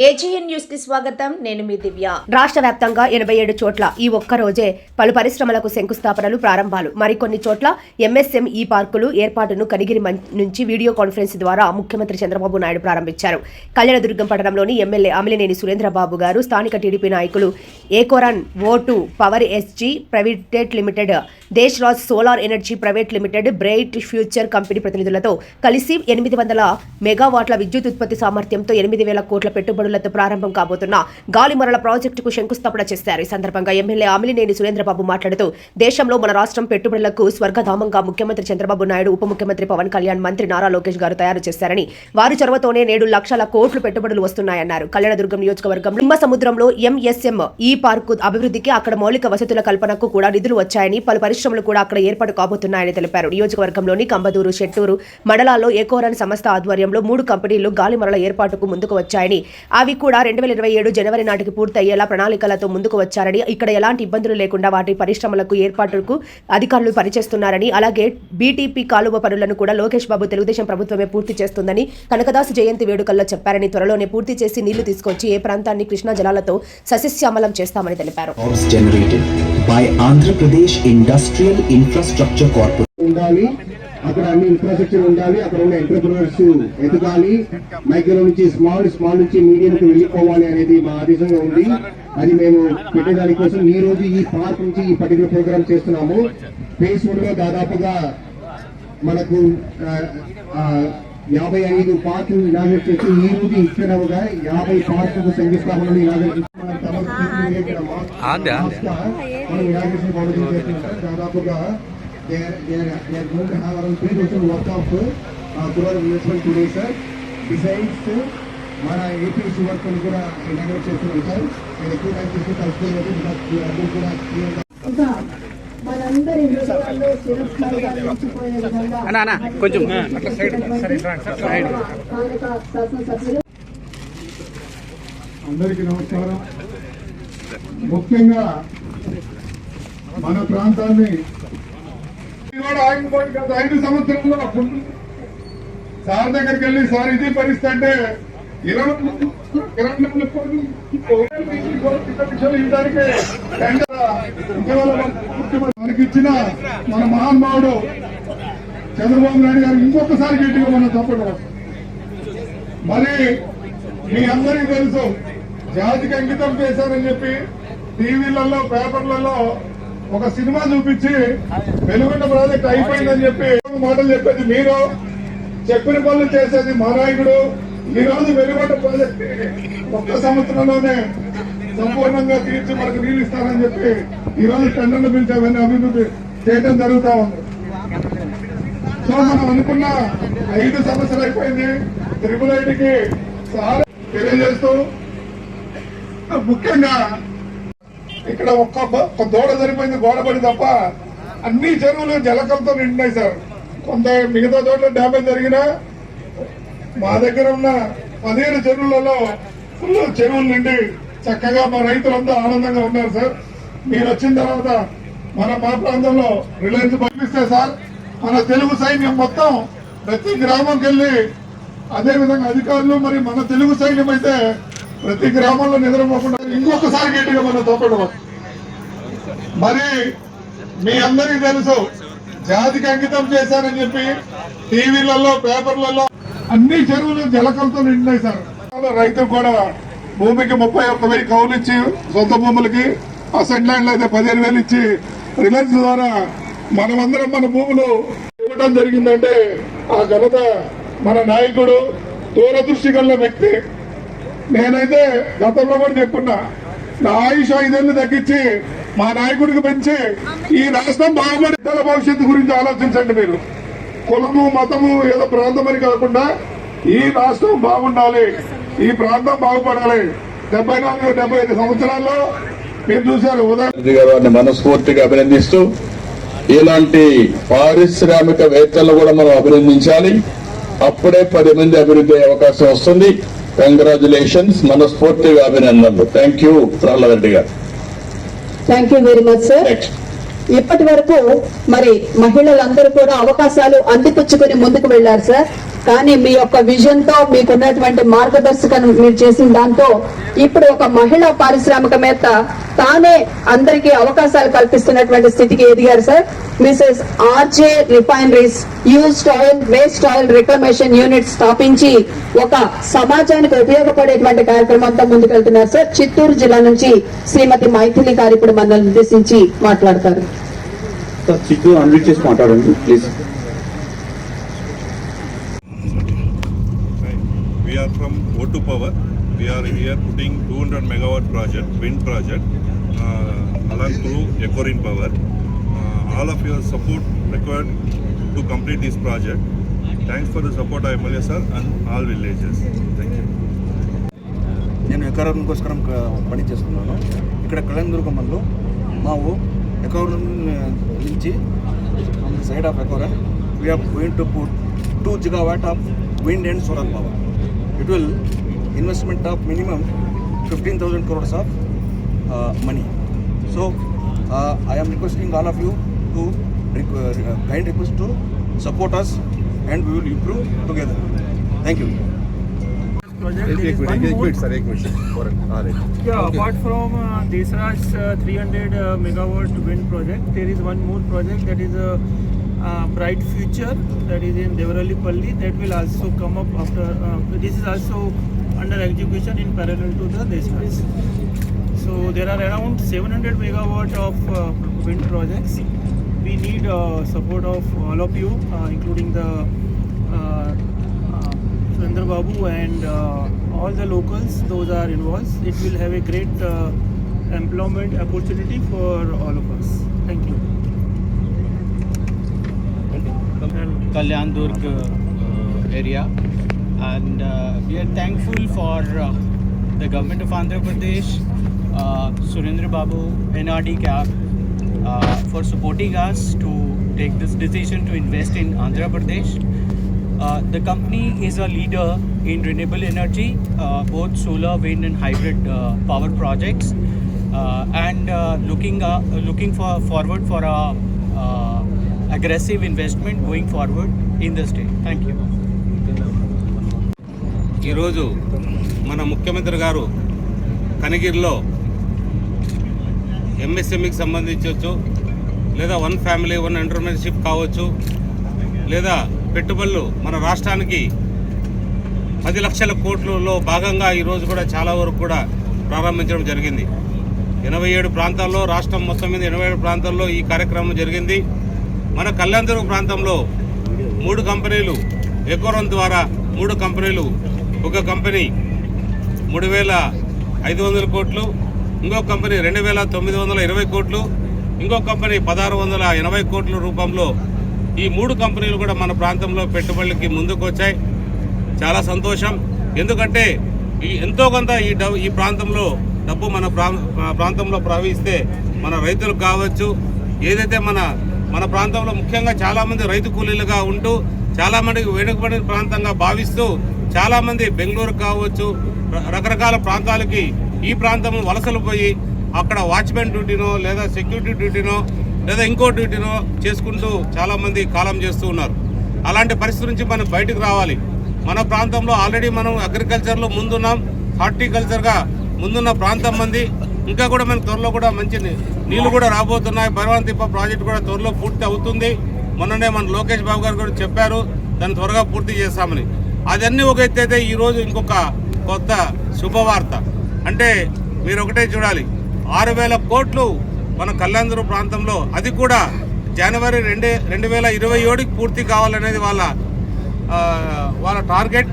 ఏజీఎన్ న్యూస్కి స్వాగతం. నేను మీ దివ్య. రాష్ట్ర వ్యాప్తంగా ఎనభై ఏడు చోట్ల ఈ ఒక్క రోజే పలు పరిశ్రమలకు శంకుస్థాపనలు ప్రారంభాలు. మరికొన్ని చోట్ల ఎంఎస్ఎం ఈ పార్కులు ఏర్పాటును కనిగిరి మం- నుంచి వీడియో కాన్ఫరెన్స్ ద్వారా ముఖ్యమంత్రి చంద్రబాబు నాయుడు ప్రారంభించారు. కళ్యాణదుర్గం పట్టణంలోని ఎమ్మెల్యే అమిలినేని సురేంద్రబాబు గారు స్థానిక టీడీపీ నాయకులు ఏకోరన్ vote power SG private limited Desh Raj solar energy private limited bright future company ప్రతినిధులతో కలిసి ఎనిమిది వందల మెగావాట్ల విద్యుత్ ఉత్పత్తి సామర్థ్యంతో ఎనిమిది వేల కోట్ల పనులతో ప్రారంభం కాబోతున్న గాలిమరల ప్రాజెక్టుకు శంకుస్థాపన చేశారు. ఈ సందర్భంగా ఎమ్మెల్యే అమిలినేని సురేంద్రబాబు మాట్లాడుతూ దేశంలో మన రాష్ట్రం పెట్టుబడులకు స్వర్గధామంగా ముఖ్యమంత్రి చంద్రబాబు నాయుడు ఉప ముఖ్యమంత్రి పవన్ కళ్యాణ్ మంత్రి నారా లోకేష్ గారు తయారు చేశారని వారి చొరవతోనే నేడు లక్షల కోట్లు పెట్టుబడులు వస్తున్నాయన్నారు. కళ్యాణదుర్గం నియోజకవర్గం లింబ సముద్రంలో ఎంఎస్ఎం ఈ పార్కు అభివృద్ధికి అక్కడ మౌలిక వసతుల కల్పనకు కూడా నిధులు వచ్చాయని పలు పరిశ్రమలు కూడా అక్కడ ఏర్పాటు కాబోతున్నాయని తెలిపారు. నియోజకవర్గంలోని కంబదూరు షెట్టూరు మండలాల్లో ఏకోరన్ సంస్థ ఆధ్వర్యంలో మూడు కంపెనీలు గాలిమరల ఏర్పాటుకు ముందుకు వచ్చాయని అవి కూడా రెండు వేల ఇరవై ఏడు జనవరి నాటికి పూర్తయ్యేలా ప్రణాళికలతో ముందుకు వచ్చారని ఇక్కడ ఎలాంటి ఇబ్బందులు లేకుండా వాటి పరిశ్రమలకు ఏర్పాటుకు అధికారులు పనిచేస్తున్నారని అలాగే బీటీపీ కాలువ పనులను కూడా లోకేష్ బాబు తెలుగుదేశం ప్రభుత్వమే పూర్తి చేస్తుందని కనకదాసు జయంతి వేడుకల్లో చెప్పారని త్వరలోనే పూర్తి చేసి నీళ్ళు తీసుకొచ్చి ఏ ప్రాంతాన్ని కృష్ణా జలాలతో సస్యశ్యామలం చేస్తామని తెలిపారు by Andhra Pradesh Industrial Infrastructure Corporation. అక్కడ అన్ని ఇన్ఫ్రాస్ట్రక్చర్ ఉండాలి అక్కడ ఉన్న ఎంటర్ప్రినర్స్ ఎదగాలి మైక్రో నుంచి స్మాల్ స్మాల్ నుంచి మీడియం కి వెళ్ళిపోవాలి అనేది మా ఆదేశంగా ఉంది. అది మేము పెట్టేదాని కోసం ఈ రోజు ఈ పార్క్ నుంచి ఈ పర్టికులర్ ప్రోగ్రామ్ చేస్తున్నాము. ఫేస్ వన్లో దాదాపుగా మనకు యాభై ఐదు పార్కులు ఇనాగ్రేట్ చేసి ఈ రోజు ఇచ్చినవుగా యాభై పార్కులకు శంకుస్థాపనలు ఇనాగ్రేట్ మన ఇక్కడ ఇనాగ్రేషన్. దాదాపుగా they are, they are, they are going to have around 3,000 work of uh, rural investment today, sir. Besides, మన ఏపీసీ వర్క్ కూడా ఇనాగ్రేట్ చేస్తున్నాం సార్ నేను ఎక్కువ టైం తీసుకుని కలుసుకోలేదు బికాస్ అందరూ కూడా clear గా ఇంకా మనందరి హృదయాల్లో చిరస్థాయిగా నిలిచిపోయే విధంగా కొంచెం శాసనసభ్యులు. అందరికీ నమస్కారం. ముఖ్యంగా మన ప్రాంతాన్ని కూడా ఆగిపోయి గత ఐదు సంవత్సరంలో సార్ దగ్గరికి వెళ్ళి సార్ ఇది పరిస్థితి అంటే ఇరవై ఇరవై నాలుగు కోట్లు ఇవ్వడానికి మనకి ఇచ్చిన మన మహానుభావుడు చంద్రబాబు నాయుడు గారు ఇంకొకసారి గట్టిగా మనం తప్పడం. మరి మీ అందరికీ తెలుసు జాతికి అంకితం చేశారని చెప్పి టీవీలలో పేపర్లలో ఒక సినిమా చూపించి వెలుగున్న ప్రాజెక్ట్ అయిపోయిందని చెప్పి మాటలు చెప్పేది మీరు. చెప్పిన పనులు చేసేది మా నాయకుడు. ఈ రోజు వెలుగొండ ప్రాజెక్ట్ ఒక్క సంవత్సరంలోనే సంపూర్ణంగా తీర్చి మనకు నీళ్ళు ఇస్తారని చెప్పి ఈ రోజు టెండర్లు పిలిచామని అభివృద్ధి చేయడం జరుగుతా ఉంది. సో మనం అనుకున్న ఐదు సంవత్సరాలు అయిపోయింది. త్రిపుల్ ఐటీకి సార్ తెలియజేస్తూ ముఖ్యంగా ఇక్కడ ఒక్క ఒక దూడ సరిపోయింది గోడబడి తప్ప అన్ని చెరువులు జలకంతో నిండినాయి సార్. కొంత మిగతా చోట్ల డ్యామేజ్ జరిగినా మా దగ్గర ఉన్న పదిహేను చెరువులలో ఫుల్ చెరువులు నిండి చక్కగా మా రైతులంతా ఆనందంగా ఉన్నారు సార్. మీరు వచ్చిన తర్వాత మన మా ప్రాంతంలో రిలయన్స్ పంపిస్తే సార్ మన తెలుగు సైన్యం మొత్తం ప్రతి గ్రామంకి వెళ్ళి అదే విధంగా అధికారులు మరి మన తెలుగు సైన్యం అయితే ప్రతి గ్రామంలో నిద్రపోకుండా ఇంకొకసారి గట్టిగా మనం తోపడం మరి. మీ అందరికీ తెలుసు జాతికి అంకితం చేశారని చెప్పి టీవీలలో పేపర్లలో అన్ని చెరువులు జలకలతో నిండినాయి సార్. రైతులు కూడా భూమికి ముప్పై ఒక్క వెయ్యి కౌలు ఇచ్చి సొంత భూములకి అసెంట్ ల్యాండ్లు అయితే పదిహేను వేలు ఇచ్చి రిలయన్స్ ద్వారా మనమందరం మన భూములు ఇవ్వడం జరిగిందంటే ఆ ఘనత మన నాయకుడు దూరదృష్టి గల వ్యక్తి. నేనైతే గతంలో కూడా చెప్పున్నా నా ఆయుష్ ఐదేళ్ళు తగ్గించి మా నాయకుడికి పెంచి ఈ రాష్ట్రం బాగుపడి భవిష్యత్తు గురించి ఆలోచించండి మీరు. కులము మతము ఏదో ప్రాంతమని కాకుండా ఈ రాష్ట్రం బాగుండాలి ఈ ప్రాంతం బాగుపడాలి. డెబ్బై నాలుగు డెబ్బై ఐదు సంవత్సరాల్లో మీరు చూశారు ఉదయం మనస్ఫూర్తిగా అభినందిస్తూ ఇలాంటి పారిశ్రామికవేత్తలను కూడా మనం అభినందించాలి. అప్పుడే పది మంది అభివృద్ధి అయ్యే అవకాశం వస్తుంది. కంగ్రాచులేషన్స్ మనస్ఫూర్తిగా అభినందనలు. థ్యాంక్ యూ రెడ్డి గారు. Thank you very much sir ఇప్పటి వరకు మరి మహిళలందరూ కూడా అవకాశాలు అందిపుచ్చుకుని ముందుకు వెళ్ళారు సార్ కానీ మీ యొక్క విజన్తో మీకున్నటువంటి మార్గదర్శకం మీరు చేసిన దాంతో ఇప్పుడు ఒక మహిళా పారిశ్రామికవేత్త తానే అందరికీ అవకాశాలు కల్పిస్తున్నటువంటి స్థితికి ఎదిగారు sir. Mrs RJ refineries used oil waste oil reclamation unit స్థాపించి ఒక సమాజానికి ఉపయోగపడేటువంటి కార్యక్రమంతో ముందుకెళ్తున్నారు సార్. చిత్తూరు జిల్లా నుంచి శ్రీమతి మైథిలి గారు ఇప్పుడు మనల్ని ఉద్దేశించి మాట్లాడతారు. చిత్తూరు చేసి మాట్లాడండి please We are from O2 Power. We are here putting 200 megawatt project, wind project, uh, along through Ecorin Power. Uh, all of your support required to complete this project. Thanks for the support of MLA sir and all villages. Thank you. నేను ఎకరం కోసరం పని చేస్తున్నాను ఇక్కడ కళ్యాణదుర్గంలో మా ఊ ఎకరం నుంచి సైడ్ ఆఫ్ ఎకరం we're going to put two gigawatt of wind and solar power it it will investment of minimum 15,000 crores of uh, money. So uh, I am requesting all of you to uh, kind uh, request to support us and we will improve together. Thank you. Project, yeah, apart from uh, Desraj's uh, 300 uh, megawatt wind project, there is one more project that is uh, Bright Future that is in Devaralipalli that will also come up after. Uh, this is also under execution in parallel to the Desraj. So there are around 700 megawatt of uh, wind projects. We need uh, support of all of you, uh, including the uh, uh, Surendra Babu and uh, all the locals. Those are involved. It will have a great uh, employment opportunity for all of us. Thank you. And Kalyan Durg uh, area and uh, we are thankful for uh, the government of Andhra Pradesh, Surendra Babu, NRD CAP for supporting us to take this decision to invest in Andhra Pradesh. Uh, the company is a leader in renewable energy, uh, both solar, wind, and hybrid uh, power projects, uh, and uh, looking uh, looking for forward for a uh, aggressive investment going forward in the state. Thank you. ఈరోజు మన ముఖ్యమంత్రి గారు కనిగిరిలో ఎంఎస్ఎంఈకి సంబంధించవచ్చు లేదా one family one entrepreneurship కావచ్చు లేదా పెట్టుబడులు మన రాష్ట్రానికి పది లక్షల కోట్లలో భాగంగా ఈరోజు కూడా చాలా వరకు కూడా ప్రారంభించడం జరిగింది ఎనభై ఏడు ప్రాంతాల్లో రాష్ట్రం మొత్తం మీద ఎనభై ఏడు ప్రాంతాల్లో ఈ కార్యక్రమం జరిగింది మన కళ్యాణదుర్గ ప్రాంతంలో మూడు కంపెనీలు ఎకోరం ద్వారా మూడు కంపెనీలు ఒక కంపెనీ మూడు వేల ఐదు వందల కోట్లు ఇంకో కంపెనీ రెండు వేల తొమ్మిది వందల ఇరవై కోట్లు ఇంకో కంపెనీ పదహారు వందల ఎనభై కోట్ల రూపంలో ఈ మూడు కంపెనీలు కూడా మన ప్రాంతంలో పెట్టుబడులకి ముందుకు వచ్చాయి చాలా సంతోషం. ఎందుకంటే ఈ ఎంతో కొంత ఈ డబ్బు ఈ ప్రాంతంలో డబ్బు మన ప్రాంతంలో ప్రవహిస్తే మన రైతులకు కావచ్చు ఏదైతే మన మన ప్రాంతంలో ముఖ్యంగా చాలామంది రైతు కూలీలుగా ఉంటూ చాలామందికి వెనుకబడిన ప్రాంతంగా భావిస్తూ చాలామంది బెంగళూరు కావచ్చు రకరకాల ప్రాంతాలకి ఈ ప్రాంతం వలసలు పోయి అక్కడ వాచ్మెన్ డ్యూటీనో లేదా సెక్యూరిటీ డ్యూటీనో లేదా ఇంకో డ్యూటీనో చేసుకుంటూ చాలామంది కాలం చేస్తూ ఉన్నారు. అలాంటి పరిస్థితి నుంచి మనం బయటకు రావాలి. మన ప్రాంతంలో ఆల్రెడీ మనం అగ్రికల్చర్లో ముందున్నాం హార్టికల్చర్గా ముందున్న ప్రాంతం మంది. ఇంకా కూడా మనకు త్వరలో కూడా మంచి నీళ్ళు కూడా రాబోతున్నాయి. భగవంతిప్ప ప్రాజెక్ట్ కూడా త్వరలో పూర్తి అవుతుంది. మొన్ననే మన లోకేష్ బాబు గారు కూడా చెప్పారు దాన్ని త్వరగా పూర్తి చేస్తామని. అదన్నీ ఒక ఎత్తైతే ఈరోజు ఇంకొక కొత్త శుభవార్త. అంటే మీరు ఒకటే చూడాలి. ఆరు వేల కోట్లు మన కళ్యాణదుర్గ ప్రాంతంలో అది కూడా జనవరి రెండు రెండు వేల ఇరవై ఏడుకి పూర్తి కావాలనేది వాళ్ళ వాళ్ళ టార్గెట్.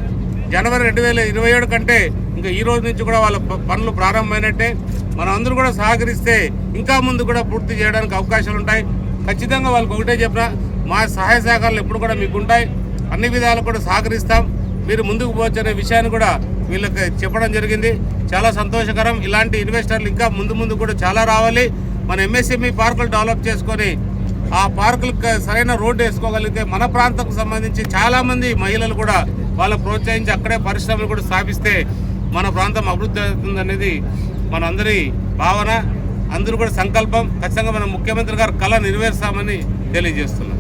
జనవరి రెండు వేల ఇరవై ఏడు కంటే ఇంకా ఈ రోజు నుంచి కూడా వాళ్ళ ప- పనులు ప్రారంభమైనట్టే. మనం అందరూ కూడా సహకరిస్తే ఇంకా ముందు కూడా పూర్తి చేయడానికి అవకాశాలు ఉంటాయి. ఖచ్చితంగా వాళ్ళకి ఒకటే చెప్పిన మా సహాయ సహకారాలు ఎప్పుడు కూడా మీకు ఉంటాయి అన్ని విధాలు కూడా సహకరిస్తాం. మీరు ముందుకు పోవచ్చు అనే విషయాన్ని కూడా వీళ్ళకి చెప్పడం జరిగింది. చాలా సంతోషకరం. ఇలాంటి ఇన్వెస్టర్లు ఇంకా ముందు ముందు కూడా చాలా రావాలి. మన ఎంఎస్ఎంఈ పార్కులు డెవలప్ చేసుకొని ఆ పార్కులకు సరైన రోడ్డు వేసుకోగలిగితే మన ప్రాంతంకు సంబంధించి చాలామంది మహిళలు కూడా వాళ్ళ ప్రోత్సహించి అక్కడే పరిశ్రమలు కూడా స్థాపిస్తే మన ప్రాంతం అభివృద్ధి అవుతుంది అనేది మనందరి భావన అందరూ కూడా సంకల్పం ఖచ్చితంగా మన ముఖ్యమంత్రి గారు కళ నెరవేర్స్తామని తెలియజేస్తున్నాం.